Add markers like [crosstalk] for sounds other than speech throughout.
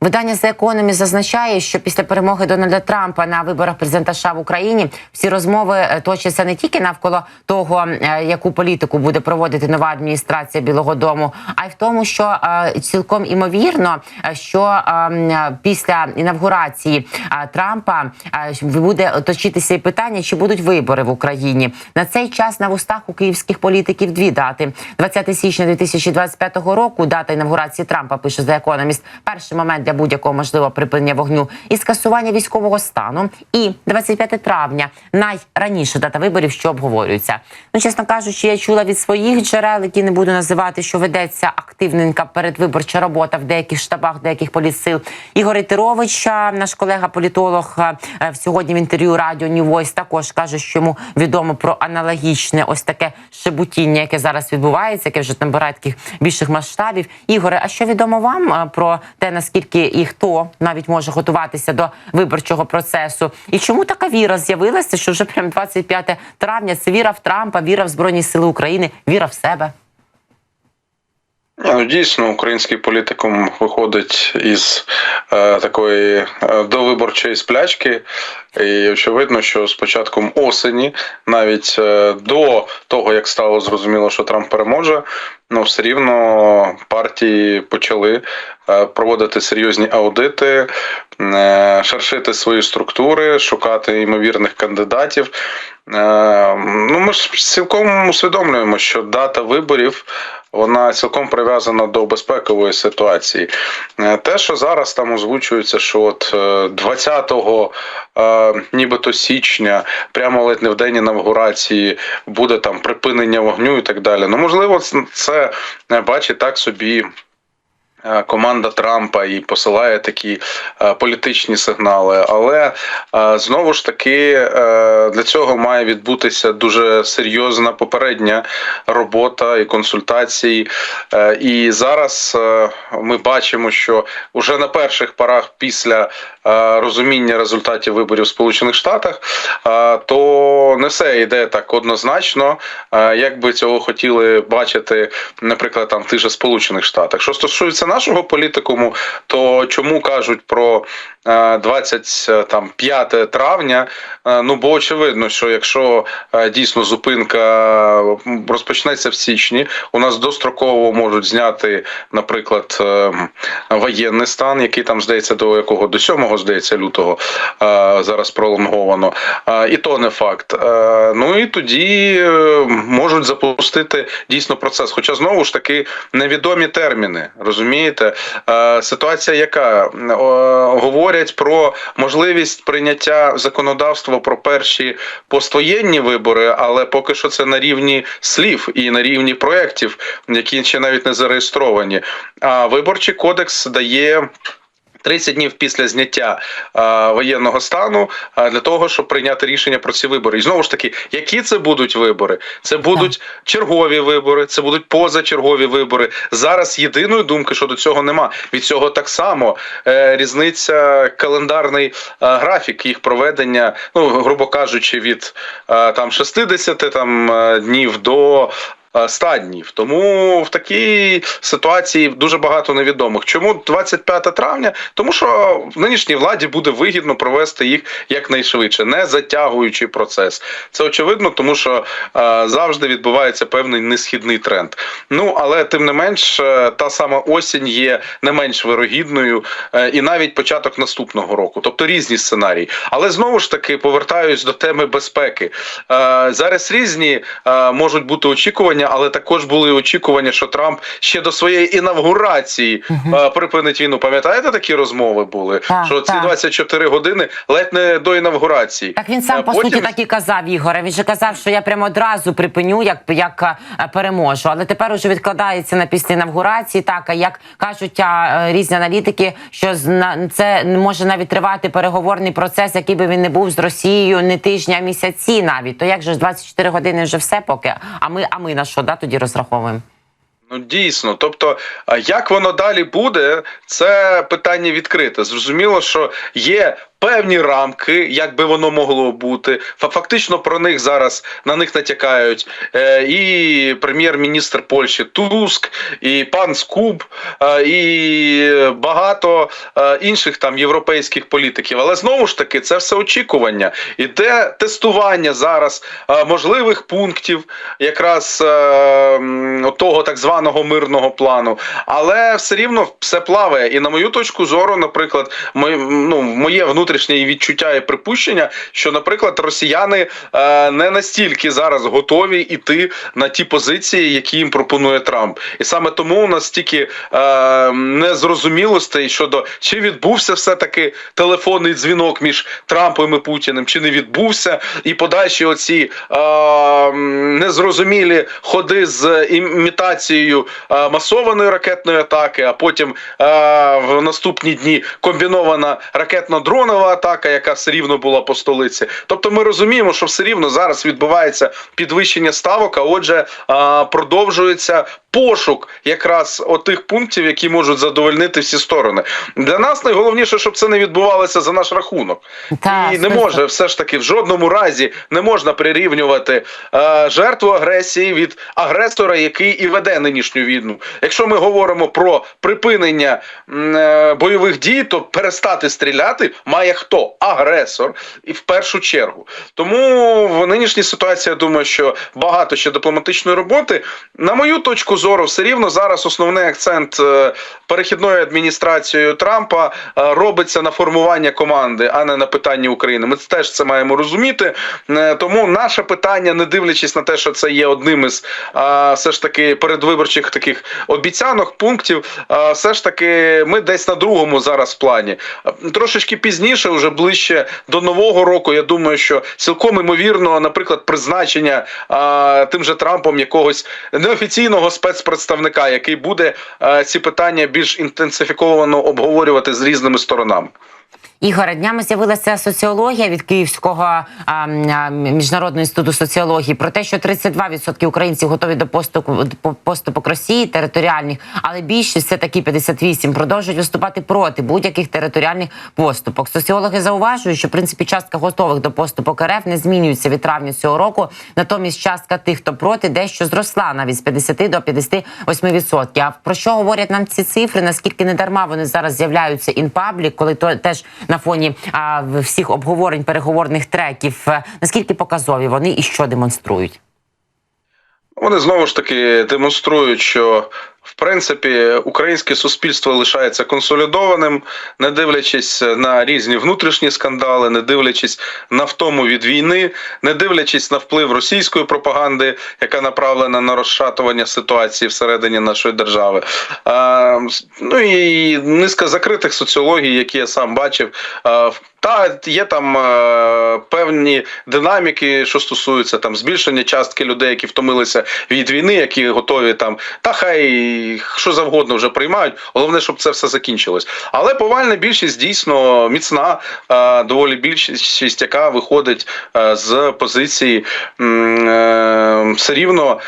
Видання The Economist зазначає, що після перемоги Дональда Трампа на виборах президента США в Україні всі розмови е, точаться не тільки навколо того, е, яку політику буде проводити нова адміністрація Білого Дому, а й в тому, що е, цілком імовірно, що після інавгурації Трампа буде точитися і питання, чи будуть вибори в Україні на цей час на вустах у київських політиків дві дати: 20 січня 2025 року. Дата інавгурації Трампа пише The Economist, Перший момент для будь-якого можливого припинення вогню і скасування військового стану. І 25 травня найраніша дата виборів, що обговорюється. Ну, чесно кажучи, я чула від своїх джерел, які не буду називати, що ведеться активненька передвиборча робота в деяких штабах, деяких політсил. Ігор Ітерович, а, наш колега-політолог, а, е, сьогодні в інтерв'ю радіо Voice також каже, що йому відомо про аналогічне ось таке шебутіння, яке зараз відбувається, яке вже набирає таких більших масштабів. Ігоре, а що відомо вам про те, наскільки і хто навіть може готуватися до виборчого процесу? І чому така віра з'явилася, що вже прям 25 травня це віра в Трампа, віра в Збройні Сили України, віра в себе? Ну, дійсно, український політикум виходить із е, такої е, довиборчої сплячки, і очевидно, що з початком осені, навіть е, до того як стало зрозуміло, що Трамп переможе, ну все рівно партії почали е, проводити серйозні аудити, е, шаршити свої структури, шукати ймовірних кандидатів. Е, ну, ми ж цілком усвідомлюємо, що дата виборів вона цілком прив'язана до безпекової ситуації. Е, Те, що зараз там озвучується, що от е, 20-го е, нібито січня, прямо ледь не в день інавгурації, буде там припинення вогню і так далі. Ну, можливо, це- е, бачить так собі. Е, Команда Трампа і посилає такі е, політичні сигнали, але е, знову ж таки для цього має відбутися дуже серйозна попередня робота і консультації. І зараз ми бачимо, що вже на перших порах після розуміння результатів виборів в Сполучених Штатах, то не все йде так однозначно, як би цього хотіли бачити, наприклад, там в тих же Сполучених Штатах. Що стосується нашого політикуму, то чому кажуть про е, 25 травня? Е, Ну бо очевидно, що якщо е, дійсно зупинка розпочнеться в січні, у нас достроково можуть зняти, наприклад, е, воєнний стан, який там здається до якого до 7 здається лютого е, зараз пролонговано. Е, І то не факт. Е, Ну і тоді е, можуть запустити дійсно процес. Хоча знову ж таки невідомі терміни. Розумієте, Е, ситуація, яка говорять про можливість прийняття законодавства про перші поствоєнні вибори, але поки що це на рівні слів і на рівні проєктів, які ще навіть не зареєстровані. А виборчий кодекс дає. 30 днів після зняття е, воєнного стану е, для того, щоб прийняти рішення про ці вибори. І знову ж таки, які це будуть вибори? Це будуть чергові вибори, це будуть позачергові вибори. Зараз єдиної думки щодо цього нема. Від цього так само е, різниця календарний е, графік їх проведення, ну грубо кажучи, від е, там 60 там е, днів до. Е, 100 днів. Тому в такій ситуації дуже багато невідомих. Чому 25 травня? Тому що в нинішній владі буде вигідно провести їх якнайшвидше, не затягуючи процес. Це очевидно, тому що е, завжди відбувається певний несхідний тренд. Ну але тим не менш, е, та сама осінь є не менш вирогідною, і навіть початок наступного року, тобто різні сценарії. Але знову ж таки повертаюсь до теми безпеки. Зараз різні можуть бути очікування, але також були очікування, що Трамп ще до своєї інавгурації е, припинить війну. Пам'ятаєте, такі розмови були? Так, що ці так. 24 години ледь не до інавгурації. Так він сам Е, по потім- суті так і казав Ігоре. Він же казав, що я прямо одразу припиню, як як е, переможу. Але тепер уже відкладається на після інавгурації. Так а як кажуть а, різні аналітики, що це може навіть тривати переговорний процес, який би він не був з Росією не тижні, а місяці навіть. То як же ж 24 години вже все поки? А ми, а ми на що да тоді розраховуємо? Ну дійсно, тобто, як воно далі буде, це питання відкрите. Зрозуміло, що є певні рамки, як би воно могло бути. Фактично про них зараз на них натякають е, і прем'єр-міністр Польщі Туск, і пан Скуб, е, і багато е, інших там європейських політиків. Але знову ж таки, це все очікування. Іде тестування зараз можливих пунктів, якраз того так званого мирного плану. Але все рівно все плаває. І на мою точку зору, наприклад, моє, ну, моє внутрішнє відчуття і припущення, що, наприклад, росіяни е, не настільки зараз готові йти на ті позиції, які їм пропонує Трамп. І саме тому у нас стільки е, незрозумілостей щодо чи відбувся все таки телефонний дзвінок між Трампом і Путіним, чи не відбувся, і подальші оці е, незрозумілі ходи з імітацією масованої ракетної атаки, а потім в наступні дні комбінована ракетно-дронова атака, яка все рівно була по столиці. Тобто ми розуміємо, що все рівно зараз відбувається підвищення ставок, а отже, продовжується пошук якраз отих пунктів, які можуть задовольнити всі сторони. Для нас найголовніше, щоб це не відбувалося за наш рахунок. Та, І не може все ж таки в жодному разі не можна прирівнювати е, жертву агресії від агресора, який і веде нинішню війну. Якщо ми говоримо про припинення е, бойових дій, то перестати стріляти має хто? Агресор, і в першу чергу. Тому в нинішній ситуації я думаю, що багато ще дипломатичної роботи. На мою точку зору, все рівно зараз основний акцент е, перехідною адміністрацією Трампа е, робиться на формування команди, а не на питанні України. Ми теж це маємо розуміти. Е, Тому наше питання, не дивлячись на те, що це є одним із все ж таки передвиборчих таких обіцянок, пунктів, все ж таки ми десь на другому зараз плані. Трошечки пізніше, вже ближче до нового року. Я думаю, що цілком імовірно, наприклад, призначення тим же Трампом якогось неофіційного спецпредставника, який буде е, ці питання більш інтенсифіковано обговорювати з різними сторонами. Ігоре, днями з'явилася соціологія від Київського а, а, міжнародного інституту соціології про те, що 32% українців готові до поступу по- поступок Росії територіальних, але більшість все таки 58% продовжують виступати проти будь-яких територіальних поступок. Соціологи зауважують, що в принципі частка готових до поступок РФ не змінюється від травня цього року. Натомість частка тих, хто проти, дещо зросла навіть з 50 до 58%. А про що говорять нам ці цифри? Наскільки не дарма вони зараз з'являються інпаблік, коли то теж на фоні а, всіх обговорень переговорних треків, е, наскільки показові вони і що демонструють? Вони знову ж таки демонструють, що в принципі українське суспільство лишається консолідованим, не дивлячись на різні внутрішні скандали, не дивлячись на втому від війни, не дивлячись на вплив російської пропаганди, яка направлена на розшатування ситуації всередині нашої держави. А, ну і низка закритих соціологій, які я сам бачив. Та є там е, певні динаміки, що стосуються там збільшення частки людей, які втомилися від війни, які готові там, та хай що завгодно вже приймають. Головне, щоб це все закінчилось. Але повальна більшість дійсно міцна, е, доволі більшість, яка виходить е, з позиції е, все рівно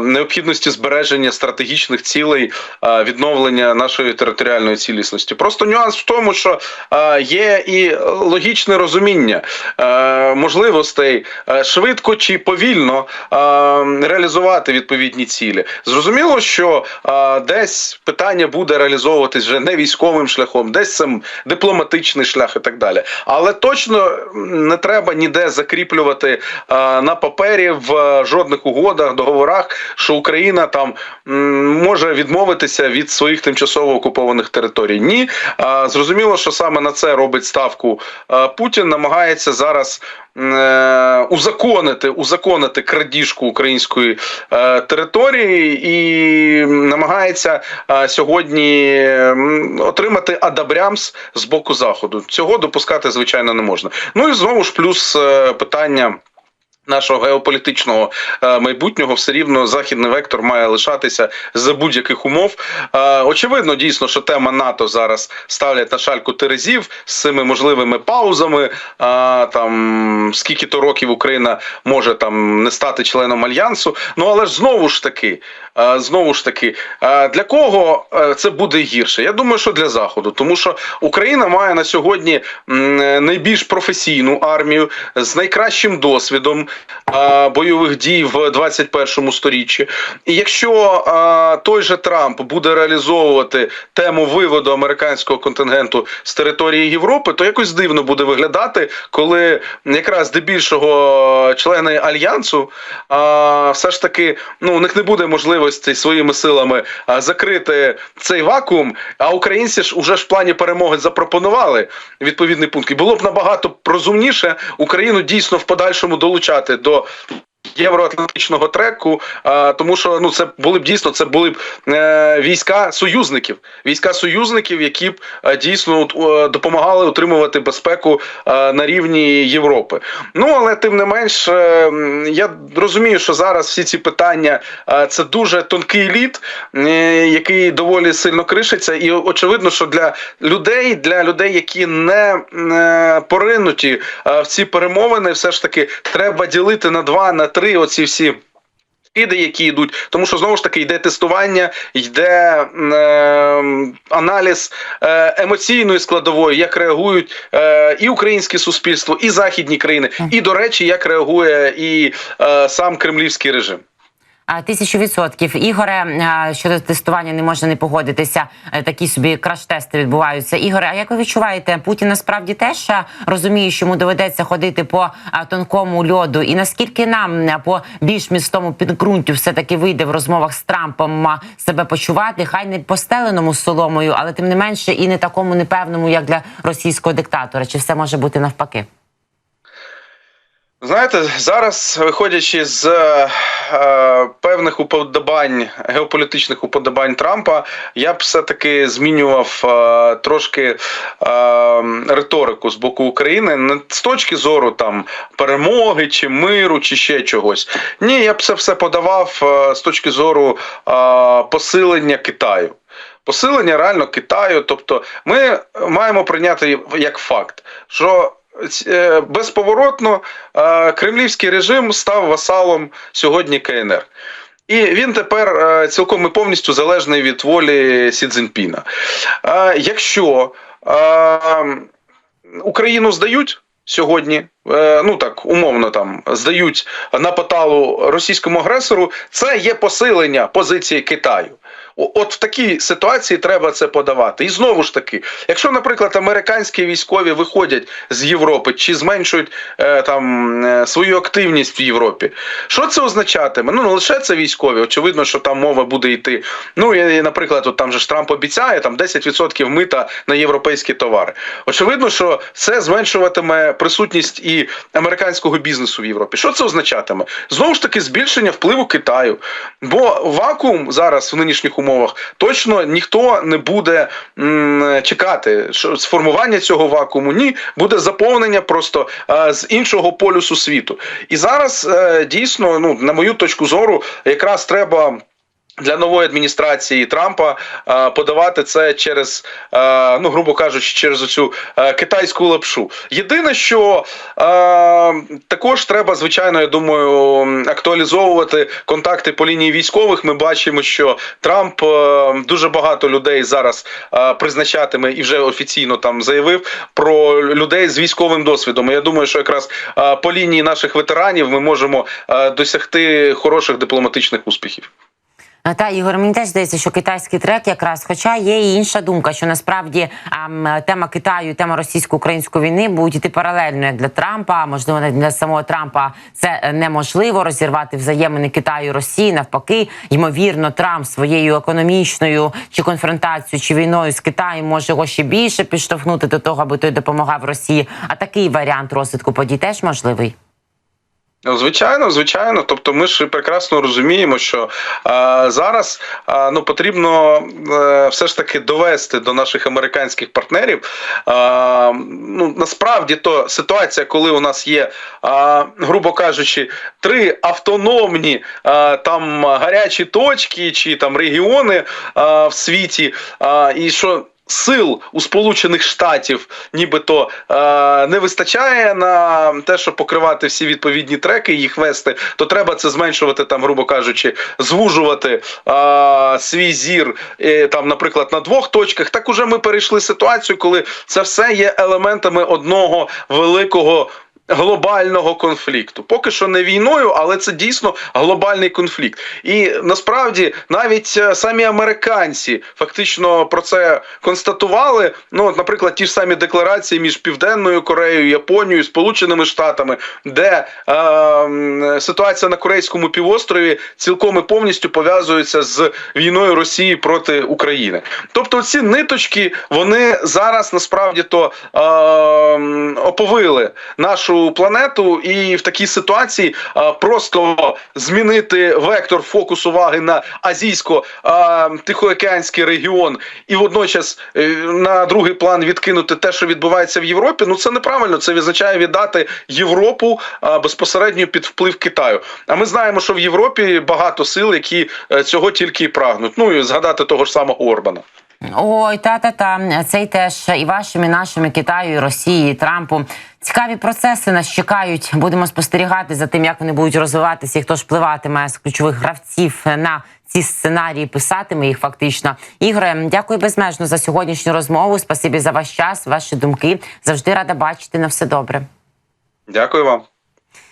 необхідності збереження стратегічних цілей відновлення нашої територіальної цілісності. Просто нюанс в тому, що є і логічне розуміння можливостей швидко чи повільно реалізувати відповідні цілі. Зрозуміло, що десь питання буде реалізовуватись вже не військовим шляхом, десь це дипломатичний шлях і так далі. Але точно не треба ніде закріплювати на папері в жодних угодах, договорах, що Україна там може відмовитися від своїх тимчасово окупованих територій. Ні, зрозуміло, що саме на це робить ставку Путін, намагається зараз. Е, Узаконити, узаконити крадіжку української е, території і намагається е, сьогодні отримати адабрямс з боку заходу. Цього допускати звичайно не можна. Ну і знову ж плюс питання. Нашого геополітичного е, майбутнього все рівно західний вектор має лишатися за будь-яких умов. Е, Очевидно, дійсно, що тема НАТО зараз ставлять на шальку терезів з цими можливими паузами. е, Там скільки то років Україна може там не стати членом альянсу. Ну але ж знову ж таки, знову ж таки, для кого це буде гірше? Я думаю, що для заходу, тому що Україна має на сьогодні найбільш професійну армію з найкращим досвідом бойових дій в 21 сторіччі. І якщо е, той же Трамп буде реалізовувати тему виводу американського контингенту з території Європи, то якось дивно буде виглядати, коли якраз здебільшого члени альянсу а, все ж таки ну у них не буде можливості своїми силами закрити цей вакуум. А українці ж уже ж в плані перемоги запропонували відповідний пункт. І було б набагато розумніше Україну дійсно в подальшому долучати до. Євроатлантичного треку, а, тому що ну це були б дійсно це були б е, війська союзників, війська союзників, які б е, дійсно допомагали утримувати безпеку е, на рівні Європи. Ну але тим не менш, я розумію, що зараз всі ці питання це дуже тонкий лід, який доволі сильно кришиться, і очевидно, що для людей, для людей, які не поринуті в ці перемовини, все ж таки треба ділити на два, на три оці всі. Іди, які йдуть, тому що знову ж таки йде тестування, йде е, аналіз е, емоційної складової, як реагують е, і українське суспільство, і західні країни, і до речі, як реагує і е, сам кремлівський режим. Тисячу відсотків. Ігоре, щодо тестування не можна не погодитися. Е, Такі собі краш-тести відбуваються. Ігоре, а як ви відчуваєте, Путін насправді теж розуміє, що йому доведеться ходити по тонкому льоду? І наскільки нам по більш містому підґрунтю все таки вийде в розмовах з Трампом себе почувати? Хай не постеленому соломою, але тим не менше і не такому непевному, як для російського диктатора. Чи все може бути навпаки? Знаєте, зараз виходячи з е, е, певних уподобань геополітичних уподобань Трампа, я б все таки змінював е, трошки е, риторику з боку України не з точки зору там перемоги чи миру, чи ще чогось. Ні, я б це все подавав е, з точки зору е, посилення Китаю. Посилення реально Китаю, тобто ми маємо прийняти як факт, що безповоротно е, кремлівський режим став васалом сьогодні КНР. І він тепер е, цілком і повністю залежний від волі Сі Цзіньпіна. Е, Якщо е, Україну здають сьогодні, е, ну так умовно там здають на поталу російському агресору, це є посилення позиції Китаю. От в такій ситуації треба це подавати. І знову ж таки, якщо, наприклад, американські військові виходять з Європи чи зменшують е, там е, свою активність в Європі, що це означатиме? Ну не лише це військові. Очевидно, що там мова буде йти. Ну і, наприклад, от там же ж Трамп обіцяє там 10% мита на європейські товари. Очевидно, що це зменшуватиме присутність і американського бізнесу в Європі. Що це означатиме? Знову ж таки, збільшення впливу Китаю. Бо вакуум зараз в нинішніх умовах точно ніхто не буде м, чекати. Що сформування цього вакууму ні, буде заповнення просто е, з іншого полюсу світу. І зараз е, дійсно, ну на мою точку зору, якраз треба. Для нової адміністрації Трампа е, подавати це через, е, ну грубо кажучи, через оцю е, китайську лапшу. Єдине, що також треба, звичайно, я думаю, актуалізовувати контакти по лінії військових. Ми бачимо, що Трамп дуже багато людей зараз призначатиме і вже офіційно там заявив про людей з військовим досвідом. Я думаю, що якраз по лінії наших ветеранів ми можемо досягти хороших дипломатичних успіхів. А, Та Ігор, мені теж здається, що китайський трек якраз, хоча є і інша думка, що насправді ам, тема Китаю, тема російсько-української війни будуть йти паралельно як для Трампа. Можливо, навіть для самого Трампа це е, неможливо розірвати взаємини Китаю Росії. Навпаки, ймовірно, Трамп своєю економічною чи конфронтацією, чи війною з Китаєм може його ще більше підштовхнути до того, аби той допомагав Росії. А такий варіант розвитку подій теж можливий. Ну, Звичайно, звичайно. Тобто, ми ж прекрасно розуміємо, що е, зараз е, ну потрібно е, все ж таки довести до наших американських партнерів. Е, ну насправді то ситуація, коли у нас є, е, грубо кажучи, три автономні е, там гарячі точки чи там регіони е, в світі, е, і що. Сил у Сполучених Штатів нібито е, не вистачає на те, щоб покривати всі відповідні треки, і їх вести, то треба це зменшувати там, грубо кажучи, звужувати е, свій зір е, там, наприклад, на двох точках. Так уже ми перейшли ситуацію, коли це все є елементами одного великого. Глобального конфлікту, поки що не війною, але це дійсно глобальний конфлікт. І насправді навіть е, самі американці фактично про це констатували. Ну, от, наприклад, ті ж самі декларації між Південною Кореєю, Японією, Сполученими Штатами, де е, ситуація на Корейському півострові цілком і повністю пов'язується з війною Росії проти України. Тобто, ці ниточки вони зараз насправді то е, оповили нашу планету, і в такій ситуації просто змінити вектор фокус уваги на азійсько-тихоокеанський регіон і водночас е, на другий план відкинути те, що відбувається в Європі. Ну це неправильно. Це означає віддати Європу безпосередньо під вплив Китаю. А ми знаємо, що в Європі багато сил, які е, цього тільки і прагнуть. Ну і згадати того ж самого Орбана. Ой, та-та-та, цей теж і вашими, і нашими Китаю, і Росії, і Трампу. Цікаві процеси нас чекають. Будемо спостерігати за тим, як вони будуть розвиватися, і хто ж впливатиме з ключових гравців на ці сценарії, писатиме їх фактично. Ігоре, дякую безмежно за сьогоднішню розмову. Спасибі за ваш час, ваші думки. Завжди рада бачити на все добре. Дякую вам.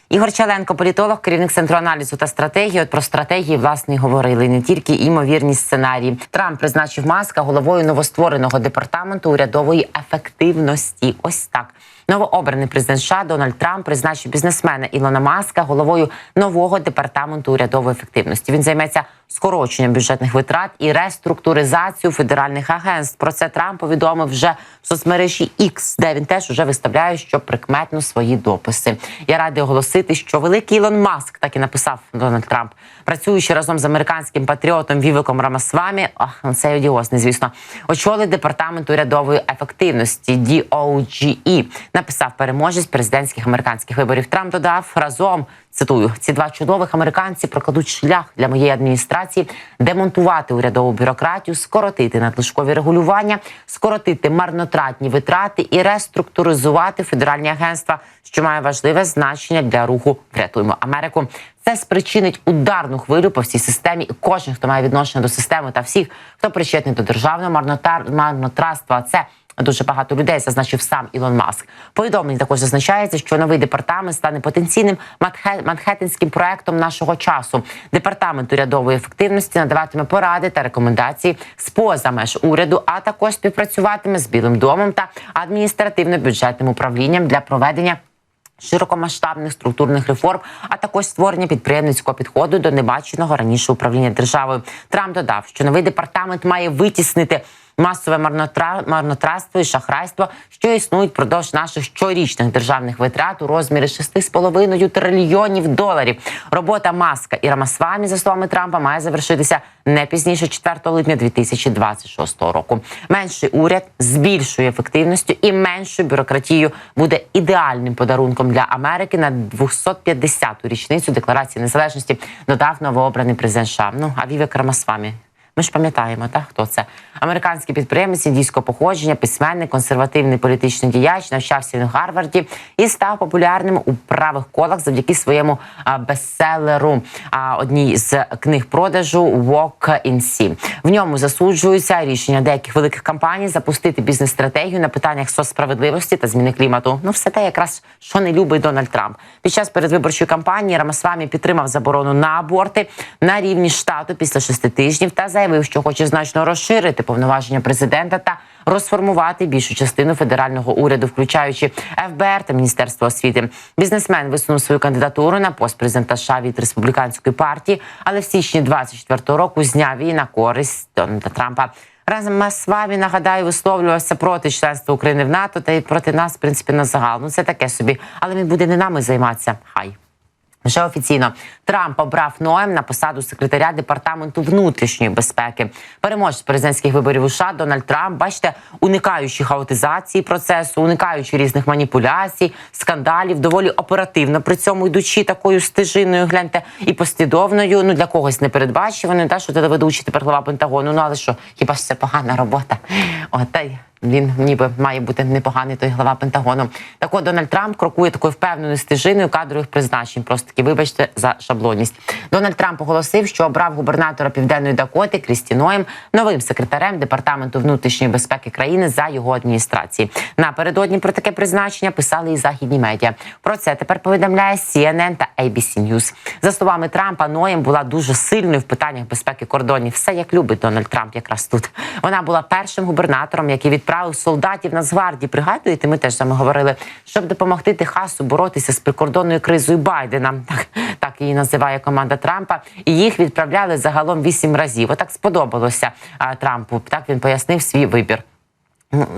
Ігор Чаленко, політолог, керівник центру аналізу та стратегії. От про стратегії власне говорили не тільки імовірні сценарії. Трамп призначив маска головою новоствореного департаменту урядової ефективності. Ось так. Новообраний президент США Дональд Трамп призначив бізнесмена Ілона Маска головою нового департаменту урядової ефективності. Він займеться скороченням бюджетних витрат і реструктуризацією федеральних агентств. Про це Трамп повідомив вже в соцмережі X, де він теж уже виставляє, що прикметно свої дописи. Я радий оголосити, що великий Ілон Маск так і написав Дональд Трамп, працюючи разом з американським патріотом Вівиком Рамасвамі. Ах, ну, це одіозний, звісно, очолить департамент урядової ефективності DOGE, написав переможець президентських американських виборів. Трамп додав разом. Цитую, ці два чудових американці прокладуть шлях для моєї адміністрації демонтувати урядову бюрократію, скоротити надлишкові регулювання, скоротити марнотратні витрати і реструктуризувати федеральні агентства, що має важливе значення для руху Врятуємо Америку. Це спричинить ударну хвилю по всій системі, і кожен, хто має відношення до системи, та всіх, хто причетний до державного марнотар... марнотратства. Це Дуже багато людей зазначив сам Ілон Маск. Повідомлення також зазначається, що новий департамент стане потенційним манхе- манхеттенським проектом нашого часу. Департамент урядової ефективності надаватиме поради та рекомендації з поза меж уряду, а також співпрацюватиме з Білим домом та адміністративно-бюджетним управлінням для проведення. Широкомасштабних структурних реформ, а також створення підприємницького підходу до небаченого раніше управління державою. Трамп додав, що новий департамент має витіснити масове марнотра... марнотратство і шахрайство, що існують впродовж наших щорічних державних витрат у розмірі 6,5 трильйонів доларів. Робота маска і Рамасвамі, за словами Трампа, має завершитися не пізніше 4 липня 2026 року. Менший уряд з більшою ефективністю і меншою бюрократією буде ідеальним подарунком для Америки на 250-ту річницю декларації незалежності. Додав новообраний президент США. Ну а Вівек Рамасвамі. Ми ж пам'ятаємо, так хто це американський підприємець індійського походження, письменник, консервативний політичний діяч, навчався в Гарварді і став популярним у правих колах завдяки своєму бестселеру. А одній з книг продажу «Walk in Sea». В ньому засуджуються рішення деяких великих компаній запустити бізнес-стратегію на питаннях соцсправедливості та зміни клімату. Ну, все те, якраз що не любить Дональд Трамп. Під час передвиборчої кампанії Рамасвамі підтримав заборону на аборти на рівні штату після шести тижнів та заявив, що хоче значно розширити повноваження президента та розформувати більшу частину федерального уряду, включаючи ФБР та Міністерство освіти. Бізнесмен висунув свою кандидатуру на пост президента США від республіканської партії, але в січні 24-го року зняв її на користь Дональда Трампа. Разом з вами нагадаю, висловлювався проти членства України в НАТО та й проти нас, в принципі, на загал. Ну це таке собі, але він буде не нами займатися. Хай. Вже офіційно Трамп обрав Ноем на посаду секретаря департаменту внутрішньої безпеки. Переможець президентських виборів у США Дональд Трамп, бачите, уникаючи хаотизації процесу, уникаючи різних маніпуляцій, скандалів, доволі оперативно при цьому йдучи такою стежиною, гляньте, і послідовною. Ну для когось непередбачуваною, та що телеведучий тепер глава Пентагону. Ну але що, хіба ж це погана робота? От він ніби має бути непоганий той глава Пентагону. Так от Дональд Трамп крокує такою впевненою стежиною кадрових призначень. Просто таки, вибачте за шаблонність. Дональд Трамп оголосив, що обрав губернатора Південної Дакоти Крісті Ноєм новим секретарем департаменту внутрішньої безпеки країни за його адміністрації. Напередодні про таке призначення писали і західні медіа. Про це тепер повідомляє CNN та ABC News. За словами Трампа, Ноєм була дуже сильною в питаннях безпеки кордонів. Все як любить Дональд Трамп, якраз тут. Вона була першим губернатором, який відправив солдатів Нацгвардії. Пригадуєте, ми теж вами говорили, щоб допомогти Техасу боротися з прикордонною кризою Байдена. Так, так її називає команда Трампа. І їх відправляли загалом вісім разів. Отак сподобалося а, Трампу. Так він пояснив свій вибір.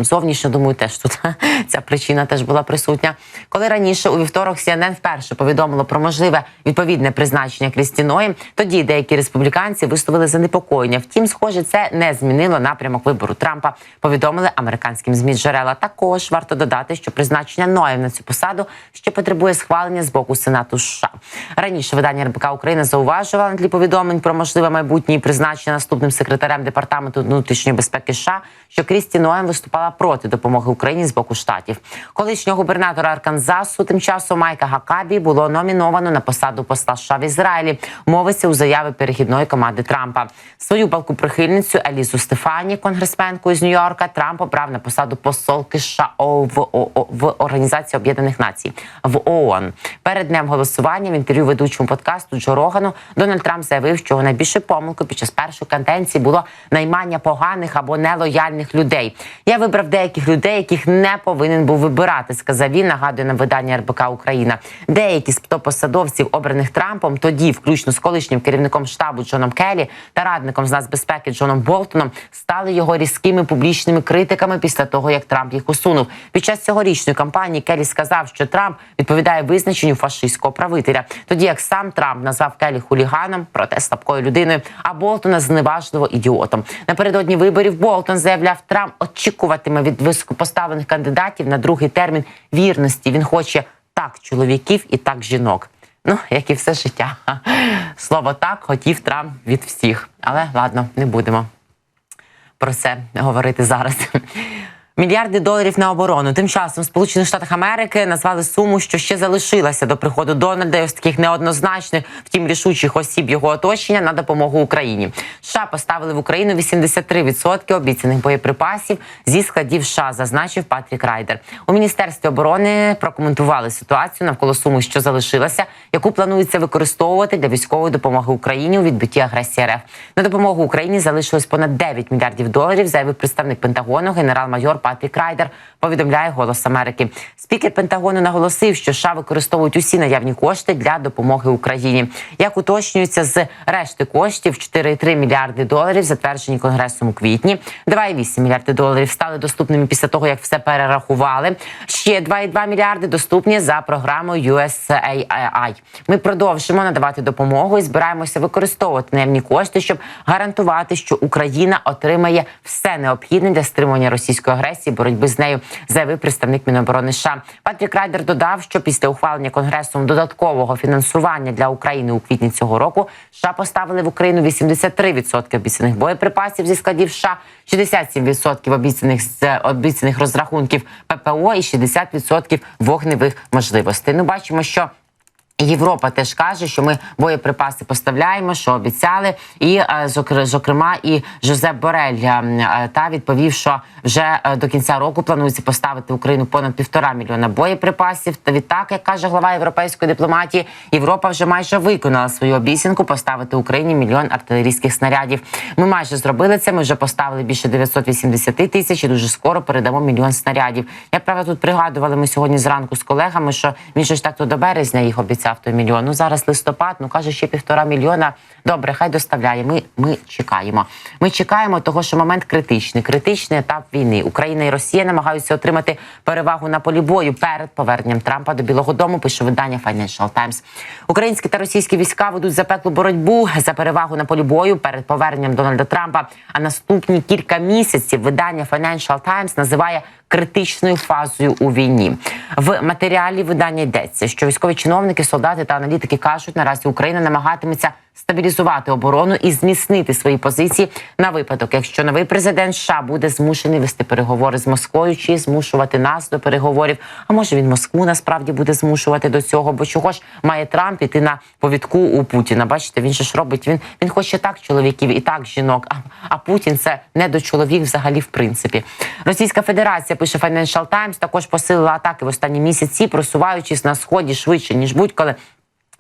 Зовнішньо, думаю, теж тут [laughs] ця причина теж була присутня. Коли раніше у вівторок CNN вперше повідомило про можливе відповідне призначення Крістіної, тоді деякі республіканці висловили занепокоєння. Втім, схоже, це не змінило напрямок вибору Трампа. Повідомили американським змі джерела. Також варто додати, що призначення Ноєв на цю посаду ще потребує схвалення з боку Сенату США. Раніше видання РБК України зауважувало на тлі повідомлень про можливе майбутнє призначення наступним секретарем департаменту внутрішньої безпеки США, що Крісті Ноєм виступала проти допомоги Україні з боку штатів. Колишнього губернатора Арканзасу тим часом Майка Гакабі було номіновано на посаду посла США в Ізраїлі. Мовиться у заяві перехідної команди Трампа. Свою палку прихильницю Елізу Стефані, конгресменку з Нью-Йорка, Трамп обрав на посаду посолки США в, в Організації Об'єднаних Націй в ООН. Перед днем голосування в інтерв'ю ведучому подкасту Джо Рогану Дональд Трамп заявив, що найбільшою помилкою під час першої каденції було наймання поганих або нелояльних людей. Я вибрав деяких людей, яких не повинен був вибирати, сказав він. Нагадує на видання РБК Україна. Деякі з посадовців, обраних Трампом, тоді, включно з колишнім керівником штабу Джоном Келлі та радником з нацбезпеки Джоном Болтоном, стали його різкими публічними критиками після того, як Трамп їх усунув. Під час цьогорічної кампанії Келлі сказав, що Трамп відповідає визначенню фашистського правителя. Тоді як сам Трамп назвав Келлі хуліганом, проте слабкою людиною, а Болтона зневажливо ідіотом. Напередодні виборів Болтон заявляв, Трамп очікуватиме від високопоставлених кандидатів на другий термін вірності. Він хоче так чоловіків і так жінок. Ну, як і все життя. [laughs] Слово так хотів Трамп від всіх. Але ладно, не будемо про це говорити зараз. Мільярди доларів на оборону. Тим часом Сполучених Штатах Америки назвали суму, що ще залишилася до приходу Дональда і ось таких неоднозначних, втім рішучих осіб його оточення на допомогу Україні. США поставили в Україну 83% обіцяних боєприпасів зі складів США, зазначив Патрік Райдер. У міністерстві оборони прокоментували ситуацію навколо суми, що залишилася, яку планується використовувати для військової допомоги Україні у відбитті агресії РФ. На допомогу Україні залишилось понад 9 мільярдів доларів. Заявив представник Пентагону генерал-майор Патрік Райдер. Повідомляє Голос Америки. Спікер Пентагону наголосив, що США використовують усі наявні кошти для допомоги Україні. Як уточнюється з решти коштів 4,3 мільярди доларів, затверджені конгресом у квітні. 2,8 мільярди доларів стали доступними після того, як все перерахували. Ще 2,2 мільярди доступні за програмою USAI. Ми продовжимо надавати допомогу і збираємося використовувати наявні кошти, щоб гарантувати, що Україна отримає все необхідне для стримування російської агресії, боротьби з нею, заявив представник Міноборони США. Патрік Райдер додав, що після ухвалення конгресом додаткового фінансування для України у квітні цього року США поставили в Україну 83% обіцяних боєприпасів зі складів США, 67% обіцяних з обіцяних розрахунків ППО і 60% вогневих можливостей. Ну, бачимо, що. Європа теж каже, що ми боєприпаси поставляємо, що обіцяли, і е, зокрема, і Жозеп Борель е, е, та відповів, що вже е, до кінця року планується поставити в Україну понад півтора мільйона боєприпасів. Та відтак, як каже глава європейської дипломатії, Європа вже майже виконала свою обіцянку поставити Україні мільйон артилерійських снарядів. Ми майже зробили це. Ми вже поставили більше 980 тисяч. і Дуже скоро передамо мільйон снарядів. Я правда тут пригадували ми сьогодні зранку з колегами, що він ж так то до березня їх обіцяв обіцяв той. Ну зараз листопад, ну каже, ще півтора мільйона. Добре, хай доставляє. Ми, ми чекаємо. Ми чекаємо того, що момент критичний, критичний етап війни. Україна і Росія намагаються отримати перевагу на полі бою перед поверненням Трампа до Білого Дому. Пише видання Financial Times. Українські та російські війська ведуть запеклу боротьбу за перевагу на полі бою перед поверненням Дональда Трампа. А наступні кілька місяців видання Financial Times називає критичною фазою у війні. В матеріалі видання йдеться, що військові чиновники, солдати та аналітики кажуть, наразі Україна намагатиметься стабілізувати оборону і зміцнити свої позиції на випадок, якщо новий президент США буде змушений вести переговори з Москвою чи змушувати нас до переговорів. А може він Москву насправді буде змушувати до цього? Бо чого ж має Трамп іти на повідку у Путіна? Бачите, він же ж робить. Він він хоче так чоловіків і так жінок. А, а Путін це не до чоловік взагалі в принципі. Російська Федерація пише Financial Times, також посилила атаки в останні місяці, просуваючись на сході швидше ніж будь-коли.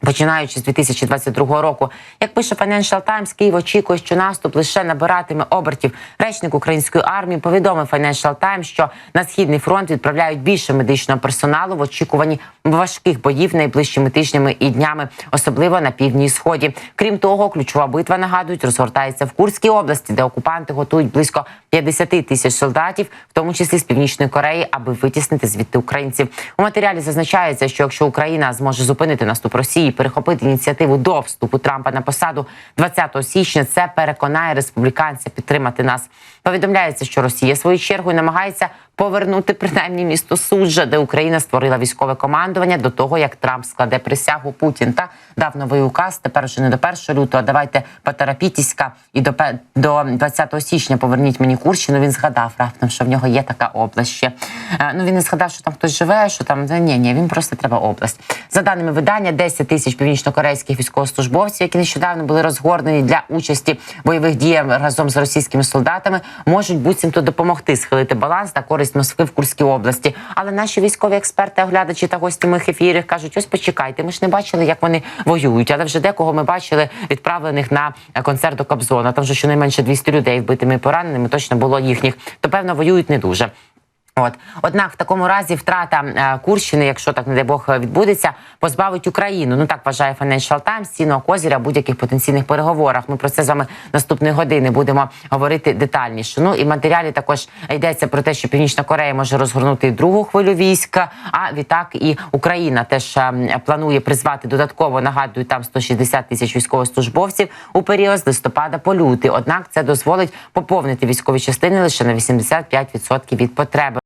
Починаючи з 2022 року, як пише Financial Times, Київ очікує, що наступ лише набиратиме обертів. Речник української армії повідомив Financial Times, що на східний фронт відправляють більше медичного персоналу в очікуванні важких боїв найближчими тижнями і днями, особливо на півдні і сході. Крім того, ключова битва нагадують розгортається в Курській області, де окупанти готують близько 50 тисяч солдатів, в тому числі з північної Кореї, аби витіснити звідти українців. У матеріалі зазначається, що якщо Україна зможе зупинити наступ Росії, перехопити ініціативу до вступу Трампа на посаду 20 січня, це переконає республіканця підтримати нас. Повідомляється, що Росія своєю чергою намагається повернути принаймні місто Суджа, де Україна створила військове командування до того, як Трамп складе присягу Путін та дав новий указ. Тепер вже не до 1 лютого. Давайте поторопітіська і до до 20 січня поверніть мені Курщину. Він згадав раптом, що в нього є така область ще. Е, Ну він не згадав, що там хтось живе, що там ні, ні, він просто треба область. За даними видання, 10 тисяч північнокорейських військовослужбовців, які нещодавно були розгорнені для участі бойових діях разом з російськими солдатами, можуть буцімто допомогти схилити баланс на користь Москви в Курській області. Але наші військові експерти, оглядачі та гості моїх ефірів кажуть: ось почекайте, ми ж не бачили, як вони воюють, але вже декого ми бачили відправлених на концерт до Кобзона. Там вже щонайменше 200 людей вбитими пораненими точно було їхніх. То певно воюють не дуже. От однак в такому разі втрата е, Курщини, якщо так не дай Бог відбудеться, позбавить Україну. Ну так вважає Financial Times, цінного козиря будь-яких потенційних переговорах. Ми про це з вами наступної години будемо говорити детальніше. Ну і в матеріалі також йдеться про те, що Північна Корея може розгорнути другу хвилю війська. А відтак і Україна теж е, планує призвати додатково. Нагадую, там 160 тисяч військовослужбовців у період з листопада по лютий. Однак це дозволить поповнити військові частини лише на 85% від потреби.